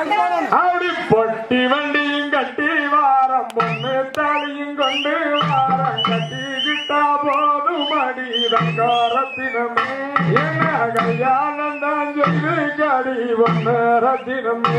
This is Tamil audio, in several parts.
அப்படி பொட்டி வண்டியும் கட்டி வாரம் பொண்ணு தாலியும் கொண்டு வாரம் கட்டி கிட்டா போதும் அடிதங்காரத்தினமே என்ன கல்யாணம் தான் சொல்லி கடி ஒன்னு ரத்தினமே.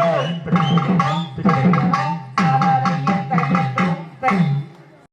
வேண்டும்